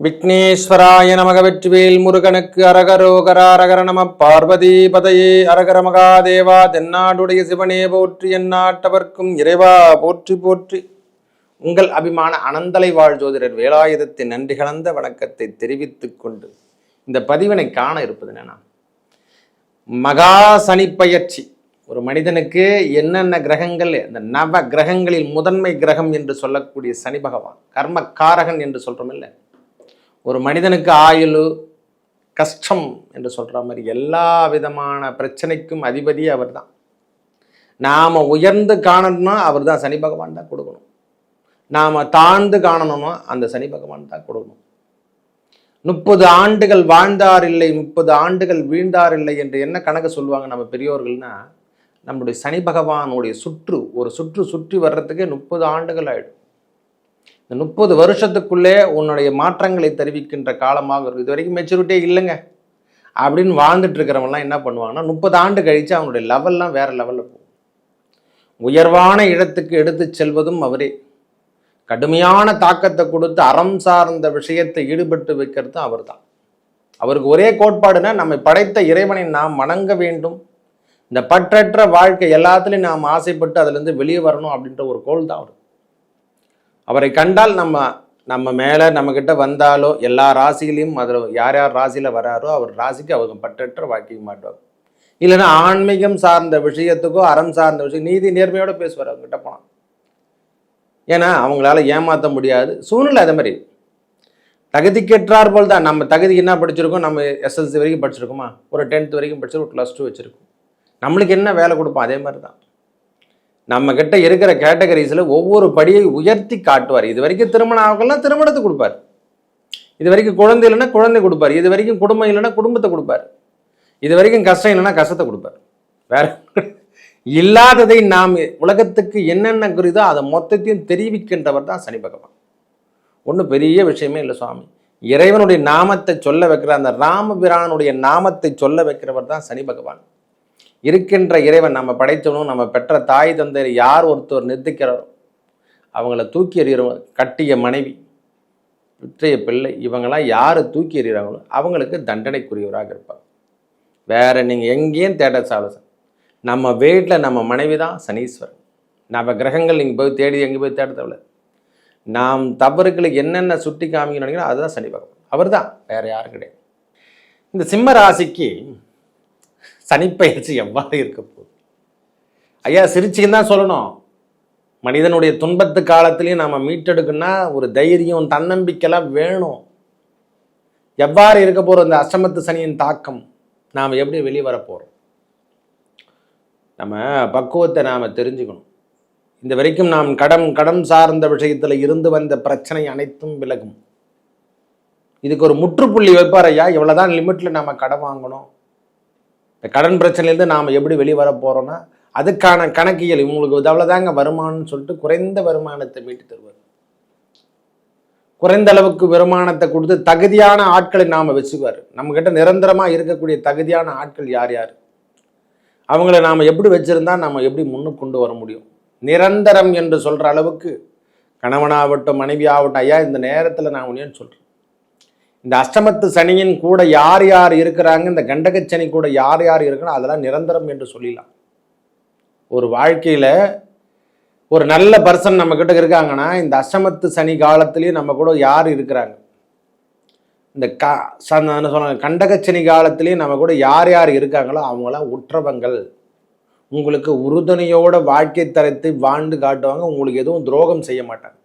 விக்னேஸ்வராய நமக வெற்றிவேல் முருகனுக்கு அரகரோகரா அரகர நம பார்வதி பதையே அரகர மகாதேவா தென்னாடுடைய சிவனே போற்றி எந்நாட்டவர்க்கும் இறைவா போற்றி போற்றி. உங்கள் அபிமான அனந்தலை வாழ் ஜோதிடர் வேலாயுதத்தின் நன்றி கலந்த வணக்கத்தை தெரிவித்துக் கொண்டு இந்த பதிவினை காண இருப்பது என்னன்னா மகா பயிற்சி. ஒரு மனிதனுக்கு என்னென்ன கிரகங்கள் இந்த நவ கிரகங்களில் முதன்மை கிரகம் என்று சொல்லக்கூடிய சனி பகவான் கர்ம காரகன் என்று சொல்றோம் இல்லை? ஒரு மனிதனுக்கு ஆயுள் கஷ்டம் என்று சொல்கிற மாதிரி எல்லா விதமான பிரச்சனைக்கும் அதிபதி அவர்தான். நாம் உயர்ந்து காணணும்னா அவர் தான் சனி பகவான் தான் கொடுக்கணும். நாம் தாழ்ந்து காணணும்னா அந்த சனி பகவான் தான் கொடுக்கணும். முப்பது ஆண்டுகள் வாழ்ந்தார் இல்லை முப்பது ஆண்டுகள் வீழ்ந்தார் இல்லை என்று என்ன கணக்கு சொல்லுவாங்க நம்ம பெரியோர்கள்னா நம்முடைய சனி பகவானுடைய சுற்று ஒரு சுற்று சுற்றி வர்றதுக்கே முப்பது ஆண்டுகள் ஆகிடும் இந்த முப்பது வருஷத்துக்குள்ளே உன்னுடைய மாற்றங்களை தெரிவிக்கின்ற காலமாக இருக்கும் இது வரைக்கும் மெச்சூரிட்டியே இல்லைங்க. அப்படின்னு வாழ்ந்துட்டு இருக்கிறவங்கலாம் என்ன பண்ணுவாங்கன்னா முப்பது ஆண்டு கழித்து அவனுடைய லெவல்லாம் வேறு லெவலில் போகும். உயர்வான இடத்துக்கு எடுத்து செல்வதும் அவரே. கடுமையான தாக்கத்தை கொடுத்து அறம் சார்ந்த விஷயத்தை ஈடுபட்டு வைக்கிறதும் அவர் தான் அவருக்கு ஒரே கோட்பாடுனா நம்மை படைத்த இறைவனை நாம் வணங்க வேண்டும். இந்த பற்றற்ற வாழ்க்கை எல்லாத்துலேயும் நாம் ஆசைப்பட்டு அதுலேருந்து வெளியே வரணும் அப்படின்ற ஒரு கோல் தான் அவர் அவரை கண்டால் நம்ம நம்ம மேலே நம்மக்கிட்ட வந்தாலோ எல்லா ராசிகளையும் அதில் யார் யார் ராசியில் வராரோ அவர் ராசிக்கு அவங்க பற்றற்ற வாக்கிக்க மாட்டோம் இல்லைன்னா ஆன்மீகம் சார்ந்த விஷயத்துக்கோ அறம் சார்ந்த விஷயம் நீதி நேர்மையோடு பேசுவார் அவங்ககிட்ட போனால் ஏன்னா அவங்களால ஏமாற்ற முடியாது. சூழ்நிலை அதே மாதிரி. தகுதிக்கேற்றார் போல் தான் நம்ம தகுதி என்ன படிச்சிருக்கோம்? நம்ம எஸ்எல்சி வரைக்கும் படிச்சிருக்கோமா? ஒரு டென்த் வரைக்கும் படிச்சிருக்கோம் ஒரு ப்ளஸ் டூ வச்சுருக்கோம். நம்மளுக்கு என்ன வேலை கொடுப்போம்? அதே மாதிரி தான் நம்ம கிட்ட இருக்கிற கேட்டகரிஸில் ஒவ்வொரு படியை உயர்த்தி காட்டுவார். இது வரைக்கும் திருமணம் ஆகலாம் திருமணத்தை கொடுப்பார். இது வரைக்கும் குழந்தை இல்லைன்னா குழந்தை கொடுப்பார். இது வரைக்கும் குடும்பம் இல்லைன்னா குடும்பத்தை கொடுப்பார். இது வரைக்கும் கஷ்டம் இல்லைன்னா கஷ்டத்தை கொடுப்பார். வேற இல்லாததை நாம் உலகத்துக்கு என்னென்ன குறிதோ அதை மொத்தத்தையும் தெரிவிக்கின்றவர் தான் சனி பகவான். ஒன்றும் பெரிய விஷயமே இல்லை சுவாமி. இறைவனுடைய நாமத்தை சொல்ல வைக்கிற அந்த ராமபிரானுடைய நாமத்தை சொல்ல வைக்கிறவர் தான் சனி பகவான். இருக்கின்ற இறைவன் நம்ம படைத்தவனும் நம்ம பெற்ற தாய் தந்தையர் யார் ஒருத்தர் நிறுத்திக்கிறாரோ அவங்கள தூக்கி எறிகிறவங்க கட்டிய மனைவி விற்றைய பிள்ளை இவங்களாம் யார் தூக்கி எறிகிறாங்களோ அவங்களுக்கு தண்டனைக்குரியவராக இருப்பாங்க வேறு நீங்கள் எங்கேயும் தேட சாலசன் நம்ம வீட்டில் நம்ம மனைவி தான் சனீஸ்வரன். நம்ம கிரகங்கள் நீங்கள் போய் தேடி எங்கே போய் தேட தேவையில்ல. நாம் தவறுகளுக்கு என்னென்ன சுட்டி காமிக்கணும் நினைக்கிறோம் அதுதான் சனி பகவான். அவர் தான் வேறு யாரும் கிடையாது. இந்த சிம்ம ராசிக்கு சனிப்பயிற்சி எவ்வாறு இருக்க போகுது? ஐயா சிரிச்சின்னு தான் சொல்லணும். மனிதனுடைய துன்பத்து காலத்திலையும் நாம் மீட்டெடுக்கணும்னா ஒரு தைரியம் தன்னம்பிக்கைலாம் வேணும். எவ்வாறு இருக்க போகிற இந்த அஷ்டமத்து சனியின் தாக்கம்? நாம் எப்படி வெளியே வர போகிறோம் நம்ம பக்குவத்தை நாம் தெரிஞ்சுக்கணும். இந்த வரைக்கும் நாம் கடம் கடம் சார்ந்த விஷயத்தில் இருந்து வந்த பிரச்சனை அனைத்தும் விலகும். இதுக்கு ஒரு முற்றுப்புள்ளி வைப்பார் ஐயா. இவ்வளோதான் லிமிட்டில் நாம் கடன் வாங்கணும். இந்த கடன் பிரச்சனையிலேருந்து நாம் எப்படி வெளியே வர போகிறோன்னா அதுக்கான கணக்கியல் இவங்களுக்கு இது அவ்வளோதாங்க வருமானம்னு சொல்லிட்டு குறைந்த வருமானத்தை மீட்டு தருவார். குறைந்த அளவுக்கு வருமானத்தை கொடுத்து தகுதியான ஆட்களை நாம் வச்சுக்குவார். நம்மக்கிட்ட நிரந்தரமாக இருக்கக்கூடிய தகுதியான ஆட்கள் யார் யார்? அவங்கள நாம் எப்படி வச்சுருந்தா நம்ம எப்படி முன்னுக்கு கொண்டு வர முடியும்? நிரந்தரம் என்று சொல்கிற அளவுக்கு கணவனாகட்டும் மனைவி ஆகட்டும் ஐயா இந்த நேரத்தில் நான் உனியன்னு சொல்கிறேன் இந்த அஷ்டமத்து சனியின் கூட யார் யார் இருக்கிறாங்க இந்த கண்டக சனி கூட யார் யார் இருக்கணும் அதெல்லாம் நிரந்தரம் என்று சொல்லிடலாம். ஒரு வாழ்க்கையில் ஒரு நல்ல பர்சன் நம்மக்கிட்ட இருக்காங்கன்னா இந்த அஷ்டமத்து சனி காலத்திலேயே நம்ம கூட யார் இருக்கிறாங்க? இந்த க சொன்ன கண்டகச்சனி காலத்திலேயே நம்ம கூட யார் யார் இருக்காங்களோ அவங்களாம் உற்றவங்கள். உங்களுக்கு உறுதுணையோட வாழ்க்கை தரத்தை வாழ்ந்து காட்டுவாங்க உங்களுக்கு எதுவும் துரோகம் செய்ய மாட்டாங்க.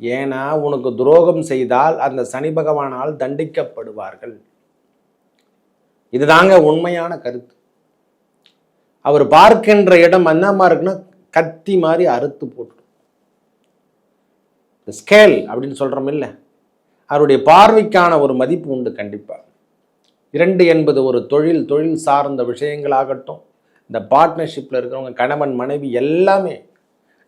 ஏன்னா உனக்கு துரோகம் செய்தால் அந்த சனி பகவானால் தண்டிக்கப்படுவார்கள். இதுதாங்க உண்மையான கருத்து. அவர் பார்க்கின்ற இடம் என்னமா இருக்குன்னா கத்தி மாதிரி அறுத்து போட்டு. ஸ்கேல் அப்படின்னு சொல்றோம் இல்லை. அவருடைய பார்வைக்கான ஒரு மதிப்பு உண்டு கண்டிப்பாக இரண்டு என்பது ஒரு தொழில் தொழில் சார்ந்த விஷயங்களாகட்டும் இந்த பார்ட்னர்ஷிப்பில் இருக்கிறவங்க கணவன் மனைவி எல்லாமே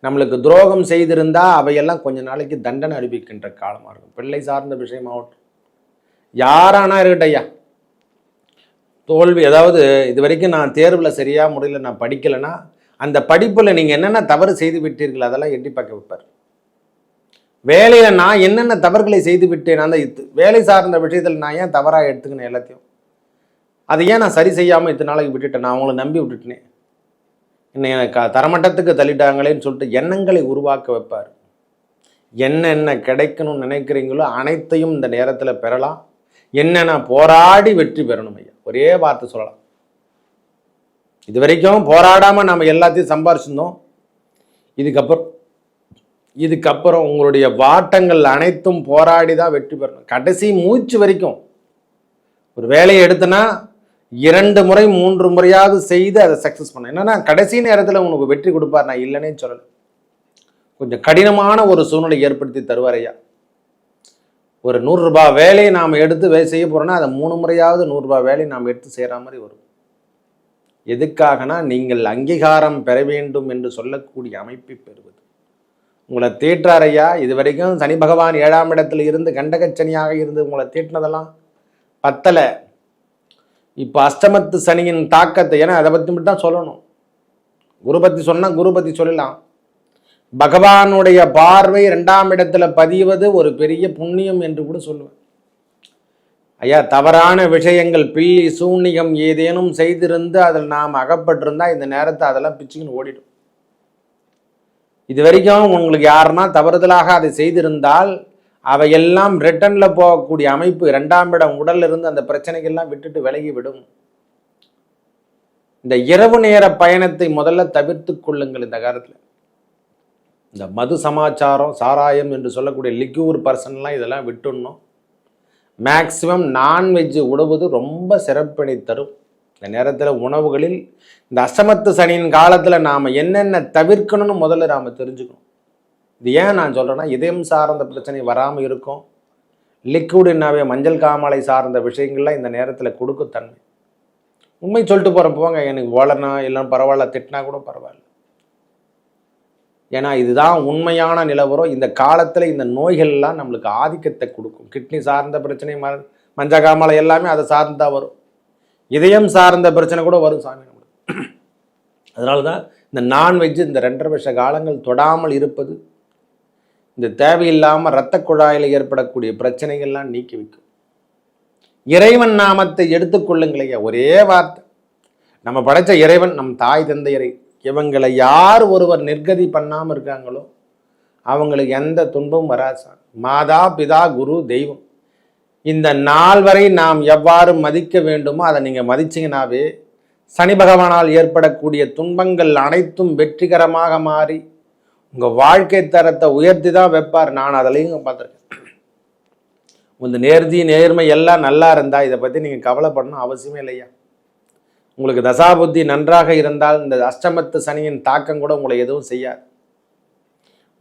நம்மளுக்கு துரோகம் செய்திருந்தால் அவையெல்லாம் கொஞ்ச நாளைக்கு தண்டனை அனுபவிக்கின்ற காலமாக இருக்கும். பிள்ளை சார்ந்த விஷயமாகட்டும். யாரானா இருக்கட்டையா தோல்வி அதாவது இது வரைக்கும் நான் தேர்வில் சரியாக முறையில் நான் படிக்கலைன்னா அந்த படிப்பில் நீங்கள் என்னென்ன தவறு செய்து விட்டீர்கள் அதெல்லாம் எட்டி பார்க்க வைப்பார். வேலையில் நான் என்னென்ன தவறுகளை செய்து விட்டேன் அந்த வேலை சார்ந்த விஷயத்தில் நான் ஏன் தவறாக எடுத்துக்கினேன் எல்லாத்தையும்? அதை ஏன் நான் சரி செய்யாமல் இத்தனை நாளைக்கு விட்டுட்டேன்? நான் அவங்கள நம்பி விட்டுட்டேனே. என்னை க தரமட்டத்துக்கு தள்ளிட்டாங்களேன்னு சொல்லிட்டு எண்ணங்களை உருவாக்க வைப்பார். என்னென்ன கிடைக்கணும்னு நினைக்கிறீங்களோ அனைத்தையும் இந்த நேரத்தில் பெறலாம். என்னென்ன போராடி வெற்றி பெறணும் ஐயா? ஒரே வார்த்தை சொல்லலாம். இது வரைக்கும் போராடாமல் நம்ம எல்லாத்தையும் சம்பாரிச்சிருந்தோம். இதுக்கப்புறம் இதுக்கப்புறம் உங்களுடைய வாட்டங்கள் அனைத்தும் போராடி தான் வெற்றி பெறணும். கடைசி மூச்சு வரைக்கும் ஒரு வேலையை எடுத்தனா இரண்டு முறை மூன்று முறையாவது செய்து அதை சக்ஸஸ் பண்ண என்னன்னா கடைசி நேரத்தில் உனக்கு வெற்றி கொடுப்பார் நான் இல்லைன்னே சொல்லலை. கொஞ்சம் கடினமான ஒரு சூழ்நிலை ஏற்படுத்தி தருவார் ஐயா. ஒரு நூறுரூபா வேலையை நாம் எடுத்து வே செய்ய போகிறோன்னா அதை மூணு முறையாவது நூறுரூபா வேலையை நாம் எடுத்து செய்கிற மாதிரி வரும். எதுக்காகனா நீங்கள் அங்கீகாரம் பெற வேண்டும் என்று சொல்லக்கூடிய அமைப்பை பெறுவது. உங்களை தேற்றார் ஐயா. இது வரைக்கும் சனி பகவான் ஏழாம் இடத்தில் இருந்து கண்டகச்சனியாக இருந்து உங்களை தேற்றினதெல்லாம் பத்தலை. இப்போ அஷ்டமத்து சனியின் தாக்கத்தை ஏன்னா அதை பற்றி மட்டும் தான் சொல்லணும். குரு பற்றி சொன்னால் குரு பற்றி சொல்லலாம். பகவானுடைய பார்வை ரெண்டாம் இடத்துல பதிவது ஒரு பெரிய புண்ணியம் என்று கூட சொல்லுவேன். ஐயா தவறான விஷயங்கள் பில்லி சூன்யம் ஏதேனும் செய்திருந்து அதில் நாம் அகப்பட்டிருந்தா இந்த நேரத்தை அதெல்லாம் பிச்சுக்கின்னு ஓடிடும். இது வரைக்கும் உங்களுக்கு யாருன்னா தவறுதலாக அதை செய்திருந்தால் அவையெல்லாம் ரிட்டனில் போகக்கூடிய அமைப்பு இரண்டாம் இடம் உடல்ல இருந்து அந்த பிரச்சனைகள்லாம் விட்டுட்டு விலகி விடும் இந்த இரவு நேர பயணத்தை முதல்ல தவிர்த்து கொள்ளுங்கள் இந்த காலத்தில். இந்த மது சமாச்சாரம் சாராயம் என்று சொல்லக்கூடிய லிக்யூர் பர்சன்லாம் இதெல்லாம் விட்டுடணும். மேக்சிமம் நான்வெஜ் உணவுது ரொம்ப சிறப்பினை தரும். இந்த நேரத்தில் உணவுகளில் இந்த அசமத்து சனியின் காலத்தில் நாம் என்னென்ன தவிர்க்கணும்னு முதல்ல நாம் தெரிஞ்சுக்கணும். இது ஏன் நான் சொல்கிறேன்னா இதயம் சார்ந்த பிரச்சனை வராமல் இருக்கும். லிக்விடுனாவே மஞ்சள் காமாலை சார்ந்த விஷயங்கள்லாம் இந்த நேரத்தில் கொடுக்கும் தன்மை. உண்மை சொல்லிட்டு போகிறப்போங்க எனக்கு ஓலனா இல்லைன்னு பரவாயில்ல திட்டினா கூட பரவாயில்ல. ஏன்னா இதுதான் உண்மையான நிலவரம். இந்த காலத்தில் இந்த நோய்கள்லாம் நம்மளுக்கு ஆதிக்கத்தை கொடுக்கும். கிட்னி சார்ந்த பிரச்சனை ம மஞ்ச காமாலை எல்லாமே அதை சார்ந்தா வரும். இதயம் சார்ந்த பிரச்சனை கூட வரும் சாமி. நம்மளுக்கு அதனால தான் இந்த நான்வெஜ் இந்த ரெண்டரை வருஷ காலங்கள் தொடாமல் இருப்பது இந்த தேவையில்லாமல் இரத்த குழாயில் ஏற்படக்கூடிய பிரச்சனைகள்லாம் நீக்கி வைக்கும் இறைவன் நாமத்தை எடுத்துக்கொள்ளுங்களையா ஒரே வார்த்தை. நம்ம படைத்த இறைவன் நம் தாய் தந்தையரை இவங்களை யார் ஒருவர் நிர்கதி பண்ணாமல் இருக்காங்களோ அவங்களுக்கு எந்த துன்பமும் வராது மாதா பிதா குரு தெய்வம். இந்த நாள் வரை நாம் எவ்வாறு மதிக்க வேண்டுமோ அதை நீங்கள் மதிச்சிங்கனாவே சனி பகவானால் ஏற்படக்கூடிய துன்பங்கள் அனைத்தும் வெற்றிகரமாக மாறி உங்கள் வாழ்க்கை தரத்தை உயர்த்தி தான் வைப்பார். நான் அதிலையும் பார்த்துருக்கேன். இந்த நேர்த்தி நேர்மை எல்லாம் நல்லா இருந்தால் இதை பற்றி நீங்கள் கவலைப்படணும் அவசியமே இல்லையா? உங்களுக்கு தசாபுத்தி நன்றாக இருந்தால் இந்த அஷ்டமத்து சனியின் தாக்கம் கூட உங்களை எதுவும் செய்யாது.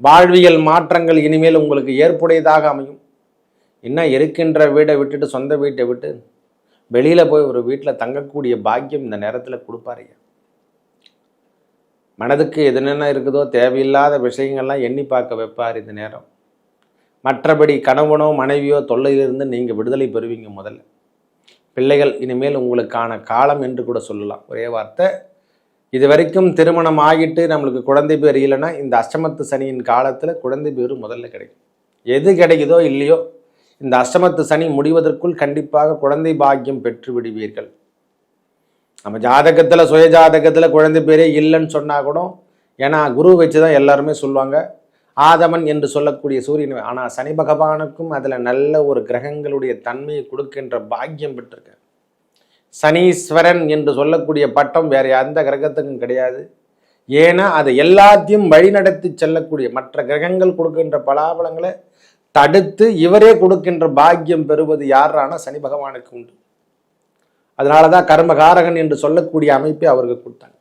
வாழ்வியல் மாற்றங்கள் இனிமேல் உங்களுக்கு ஏற்புடையதாக அமையும். என்ன இருக்கின்ற வீடை விட்டுட்டு சொந்த வீட்டை விட்டு வெளியில் போய் ஒரு வீட்டில் தங்கக்கூடிய பாக்கியம் இந்த நேரத்தில் கொடுப்பாருங்க மனதுக்கு எதுனென்ன இருக்குதோ தேவையில்லாத விஷயங்கள்லாம் எண்ணி பார்க்க வைப்பார் இந்த நேரம். மற்றபடி கணவனோ மனைவியோ தொல்லையிலிருந்து நீங்கள் விடுதலை பெறுவீங்க முதல்ல. பிள்ளைகள் இனிமேல் உங்களுக்கான காலம் என்று கூட சொல்லலாம். ஒரே வார்த்தை. இது வரைக்கும் திருமணம் ஆகிட்டு நம்மளுக்கு குழந்தை பேர் இல்லைன்னா இந்த அஷ்டமத்து சனியின் காலத்தில் குழந்தை பேர் முதல்ல கிடைக்கும். எது கிடைக்குதோ இல்லையோ இந்த அஷ்டமத்து சனி முடிவதற்குள் கண்டிப்பாக குழந்தை பாக்கியம் பெற்று விடுவீர்கள். நம்ம ஜாதகத்தில் சுய ஜாதகத்தில் குழந்தை பேரே இல்லைன்னு சொன்னால் கூட ஏன்னா குரு வச்சு தான் எல்லாருமே சொல்லுவாங்க. ஆதமன் என்று சொல்லக்கூடிய சூரியன் ஆனால் சனி பகவானுக்கும் அதில் நல்ல ஒரு கிரகங்களுடைய தன்மையை கொடுக்கின்ற பாக்கியம் பெற்றிருக்க சனீஸ்வரன் என்று சொல்லக்கூடிய பட்டம் வேறு எந்த கிரகத்துக்கும் கிடையாது. ஏன்னா அது எல்லாத்தையும் வழிநடத்தி செல்லக்கூடிய மற்ற கிரகங்கள் கொடுக்கின்ற பலாபலங்களை தடுத்து இவரே கொடுக்கின்ற பாக்கியம் பெறுவது யாரான சனி பகவானுக்கு உண்டு. அதனால தான் கர்மகாரகன் என்று சொல்லக்கூடிய அமைப்பை அவருக்கு கொடுத்தாங்க.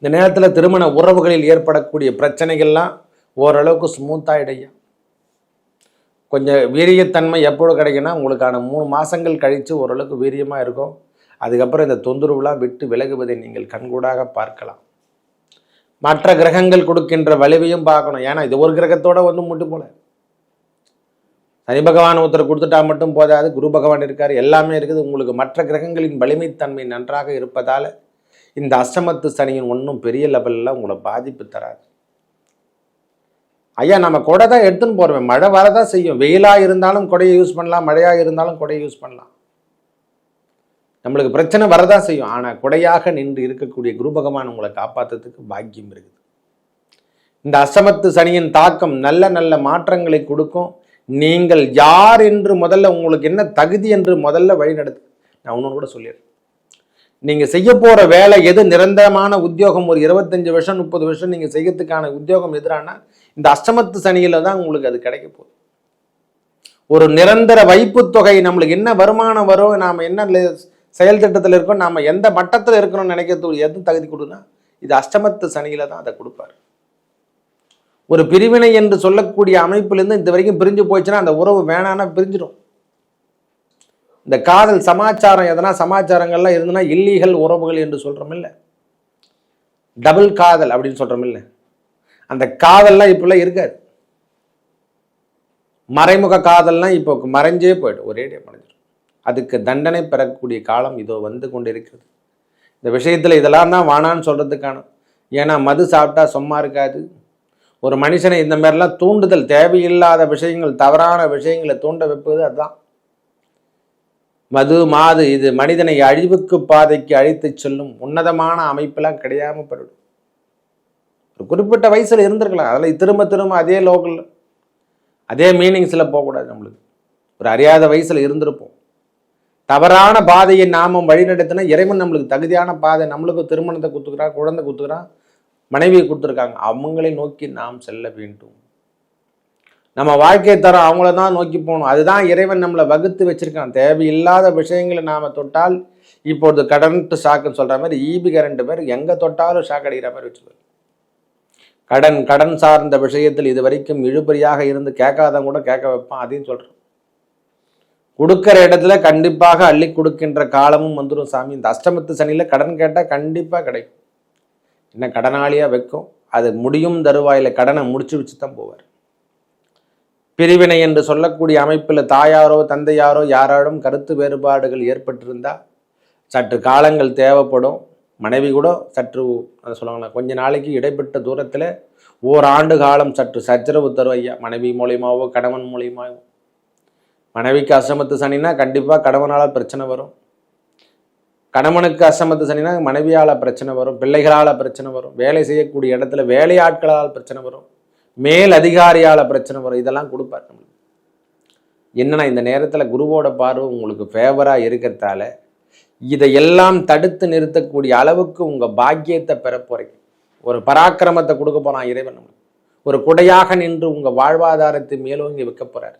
இந்த நேரத்தில் திருமண உறவுகளில் ஏற்படக்கூடிய பிரச்சனைகள்லாம் ஓரளவுக்கு ஸ்மூத்தாகிடையும் கொஞ்சம் வீரியத்தன்மை எப்பொழுது கிடைக்குன்னா உங்களுக்கான மூணு மாதங்கள் கழித்து ஓரளவுக்கு வீரியமாக இருக்கும். அதுக்கப்புறம் இந்த தொந்தரவுலாம் விட்டு விலகுவதை நீங்கள் கண்கூடாக பார்க்கலாம். மற்ற கிரகங்கள் கொடுக்கின்ற வலிவையும் பார்க்கணும். ஏன்னா இது ஒரு கிரகத்தோட ஒன்றும் மட்டும் போல. சனி பகவான் ஒருத்தர் கொடுத்துட்டா மட்டும் போதாது குரு பகவான் இருக்கார் எல்லாமே இருக்குது. உங்களுக்கு மற்ற கிரகங்களின் வலிமைத்தன்மை நன்றாக இருப்பதால் இந்த அஷ்டமத்து சனியின் ஒன்றும் பெரிய லெவலில் உங்களை பாதிப்பு தராது. ஐயா நம்ம கொடை தான் எடுத்துன்னு போகிறோம் மழை வரதான் செய்யும். வெயிலாக இருந்தாலும் கொடையை யூஸ் பண்ணலாம் மழையாக இருந்தாலும் கொடையை யூஸ் பண்ணலாம். நம்மளுக்கு பிரச்சனை வரதான் செய்யும். ஆனால் கொடையாக நின்று இருக்கக்கூடிய குரு பகவான் உங்களை காப்பாற்றுறதுக்கு பாக்கியம் இருக்குது. இந்த அசமத்து சனியின் தாக்கம் நல்ல நல்ல மாற்றங்களை கொடுக்கும். நீங்கள் யார் என்று முதல்ல உங்களுக்கு என்ன தகுதி என்று முதல்ல வழிநடத்து நான் ஒன்று கூட சொல்லிடுறேன். நீங்கள் செய்ய போகிற வேலை எது? நிரந்தரமான உத்தியோகம் ஒரு இருபத்தஞ்சு வருஷம் முப்பது வருஷம் நீங்கள் செய்யறதுக்கான உத்தியோகம் எதிரானா இந்த அஷ்டமத்து சனியில் தான் உங்களுக்கு அது கிடைக்க போகுது. ஒரு நிரந்தர வைப்பு தொகை நம்மளுக்கு என்ன வருமானம் வரும் நாம் என்ன செயல் திட்டத்தில் இருக்கோம் நாம் எந்த மட்டத்தில் இருக்கணும்னு நினைக்கிறது எது தகுதி கொடுனா இது அஷ்டமத்து சனியில் தான் அதை கொடுப்பாரு. ஒரு பிரிவினை என்று சொல்லக்கூடிய அமைப்பிலிருந்து இந்த வரைக்கும் பிரிஞ்சு போச்சுன்னா அந்த உறவு வேணான்னா பிரிஞ்சிடும். இந்த காதல் சமாச்சாரம் எதனா சமாச்சாரங்கள்லாம் இருந்ததுன்னா இல்லீகல் உறவுகள் என்று சொல்கிறோம் இல்லை. டபுள் காதல் அப்படின்னு சொல்கிறோம் இல்லை. அந்த காதல்லாம் இப்பெல்லாம் இருக்காது. மறைமுக காதல்லாம் இப்போ மறைஞ்சே போயிடும். ஒரேடியாக மறைஞ்சிடும். அதுக்கு தண்டனை பெறக்கூடிய காலம் இதோ வந்து கொண்டு இருக்கிறது இந்த விஷயத்தில் இதெல்லாம் தான் வானான்னு சொல்கிறதுக்கான ஏன்னா மது சாப்பிட்டா சும்மா இருக்காது. ஒரு மனுஷனை இந்த மாதிரிலாம் தூண்டுதல் தேவையில்லாத விஷயங்கள் தவறான விஷயங்களை தூண்ட வைப்பது அதுதான். மது மாது இது மனிதனை அழிவுக்கு பாதைக்கு அழித்துச் செல்லும் உன்னதமான அமைப்பெல்லாம் கிடையாம போயிடும். ஒரு குறிப்பிட்ட வயசுல இருந்திருக்கலாம். அதில் திரும்ப திரும்ப அதே லோக்கல் அதே மீனிங்ஸில் போகக்கூடாது நம்மளுக்கு. ஒரு அறியாத வயசுல இருந்திருப்போம். தவறான பாதையை நாமும் வழிநடத்தினா இறைவன் நம்மளுக்கு தகுதியான பாதை நம்மளுக்கு திருமணத்தை கொடுத்துக்கிறான் குழந்தை கொடுத்துக்கிறான் மனைவியை கொடுத்துருக்காங்க. அவங்களை நோக்கி நாம் செல்ல வேண்டும். நம்ம வாழ்க்கை தரம் அவங்கள தான் நோக்கி போகணும். அதுதான் இறைவன் நம்மளை வகுத்து வச்சுருக்கான். தேவையில்லாத விஷயங்களை நாம் தொட்டால் இப்பொழுது கடன்ட்டு ஷாக்குன்னு சொல்கிற மாதிரி ஈபி கரண்ட் பேர் எங்கே தொட்டாலும் ஷாக் அடிக்கிற மாதிரி வச்சுருவாங்க கடன் கடன் சார்ந்த விஷயத்தில் இது வரைக்கும் இழுபறியாக இருந்து கேட்காதவங்க கூட கேட்க வைப்பான். அதையும் சொல்கிறேன் கொடுக்குற இடத்துல கண்டிப்பாக அள்ளி கொடுக்கின்ற காலமும் வந்துடும் சாமி. இந்த அஷ்டமத்து சனியில் கடன் கேட்டால் கண்டிப்பாக கிடைக்கும். என்ன கடனாளியாக வைக்கும்? அது முடியும் தருவாயில் கடனை முடிச்சு வச்சு தான் போவார். பிரிவினை என்று சொல்லக்கூடிய அமைப்பில் தாயாரோ தந்தையாரோ யாராலும் கருத்து வேறுபாடுகள் ஏற்பட்டிருந்தா சற்று காலங்கள் தேவைப்படும். மனைவி கூட சற்று அதை சொல்லுவாங்களா கொஞ்ச நாளைக்கு இடைப்பட்ட தூரத்தில் ஓராண்டு காலம் சற்று சச்சரவு தரும் ஐயா. மனைவி மூலியமாவோ கணவன் மூலியமாவோ. மனைவிக்கு அசமத்து சனினா கண்டிப்பாக கணவனால் பிரச்சனை வரும். கணவனுக்கு அசமத்து சனினா மனைவியால் பிரச்சனை வரும் பிள்ளைகளால் பிரச்சனை வரும் வேலை செய்யக்கூடிய இடத்துல வேலையாட்களால் பிரச்சனை வரும் மேல் அதிகாரியால் பிரச்சனை வரும் இதெல்லாம் கொடுப்பார் நம்மளுக்கு. என்னன்னா இந்த நேரத்தில் குருவோட பார்வை உங்களுக்கு ஃபேவராக இருக்கிறதால இதையெல்லாம் தடுத்து நிறுத்தக்கூடிய அளவுக்கு உங்கள் பாக்கியத்தை பெற ஒரு பராக்கிரமத்தை கொடுக்க போகிறான் இறைவன் நம்மளுக்கு. ஒரு குடையாக நின்று உங்கள் வாழ்வாதாரத்தை மேலோங்கி வைக்க போகிறார்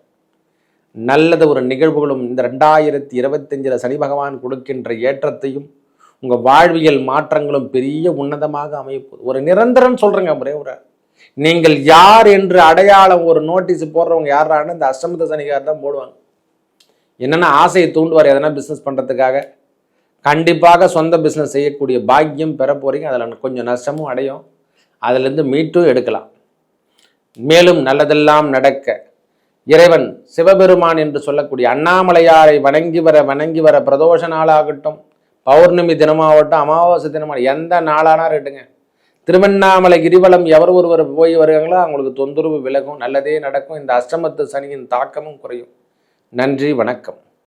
நல்லது ஒரு நிகழ்வுகளும் இந்த ரெண்டாயிரத்தி இருபத்தஞ்சில் சனி பகவான் கொடுக்கின்ற ஏற்றத்தையும் உங்கள் வாழ்வியல் மாற்றங்களும் பெரிய உன்னதமாக அமையப்போகுது ஒரு நிரந்தரம் சொல்கிறேங்க ஒரே ஒரு. நீங்கள் யார் என்று அடையாளம் ஒரு நோட்டீஸ் போடுறவங்க யாரான்னு இந்த அஷ்டமத்த சனிக்கார் தான் போடுவாங்க. என்னென்ன ஆசையை தூண்டுவார் எதனா பிஸ்னஸ் பண்ணுறதுக்காக கண்டிப்பாக சொந்த பிஸ்னஸ் செய்யக்கூடிய பாக்கியம் பெற போகிறீங்க அதில் கொஞ்சம் நஷ்டமும் அடையும். அதுலேருந்து மீட்டும் எடுக்கலாம். மேலும் நல்லதெல்லாம் நடக்க இறைவன் சிவபெருமான் என்று சொல்லக்கூடிய அண்ணாமலையாரை வணங்கி வர வணங்கி வர பிரதோஷ நாளாகட்டும் பௌர்ணமி தினமாகட்டும் அமாவாசை தினமாக எந்த நாளானா இருக்கட்டுங்க. திருவண்ணாமலை கிரிவலம் எவர் ஒருவர் போய் வருகிறாங்களோ அவங்களுக்கு தொந்தரவு விலகும் நல்லதே நடக்கும். இந்த அஷ்டமத்து சனியின் தாக்கமும் குறையும். நன்றி வணக்கம்.